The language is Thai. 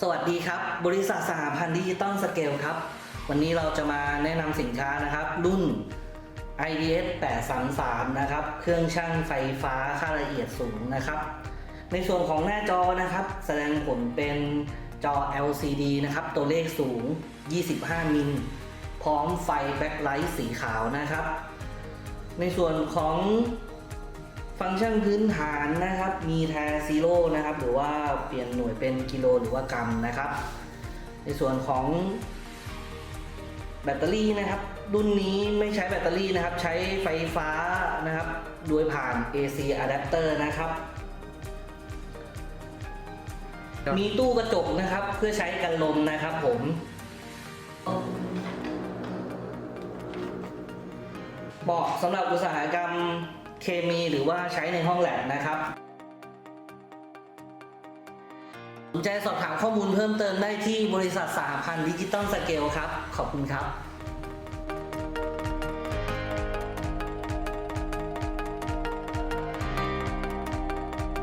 สวัสดีครับ บริษัทสหพันธ์ดิจิตอลสเกลครับ วันนี้เราจะมาแนะนำสินค้านะครับ รุ่น IDS 833 นะครับ เครื่องชั่งไฟฟ้าค่าละเอียดสูงนะครับ ในส่วนของหน้าจอนะครับ แสดงผลเป็นจอ LCD นะครับ ตัวเลขสูง 25 มิล พร้อมไฟแบ็คไลท์สีขาวนะครับ ในส่วนของ ฟังก์ชันพื้นฐานนะครับ มีแทซีโร่นะครับ หรือว่าเปลี่ยนหน่วยเป็นกิโลหรือว่ากรัมนะครับ ในส่วนของแบตเตอรี่นะครับ รุ่นนี้ไม่ใช้แบตเตอรี่นะครับ ใช้ไฟฟ้านะครับ โดยผ่าน AC adapter นะครับครับมีตู้กระจกนะครับเพื่อใช้กันลมนะครับผมเหมาะสำหรับอุตสาหกรรม เคมีหรือว่าใช้ในห้องแลบนะครับสนใจสอบถามข้อมูลเพิ่มเติมได้ที่บริษัทสหพันธ์ดิจิตอลสเกลครับ ขอบคุณครับ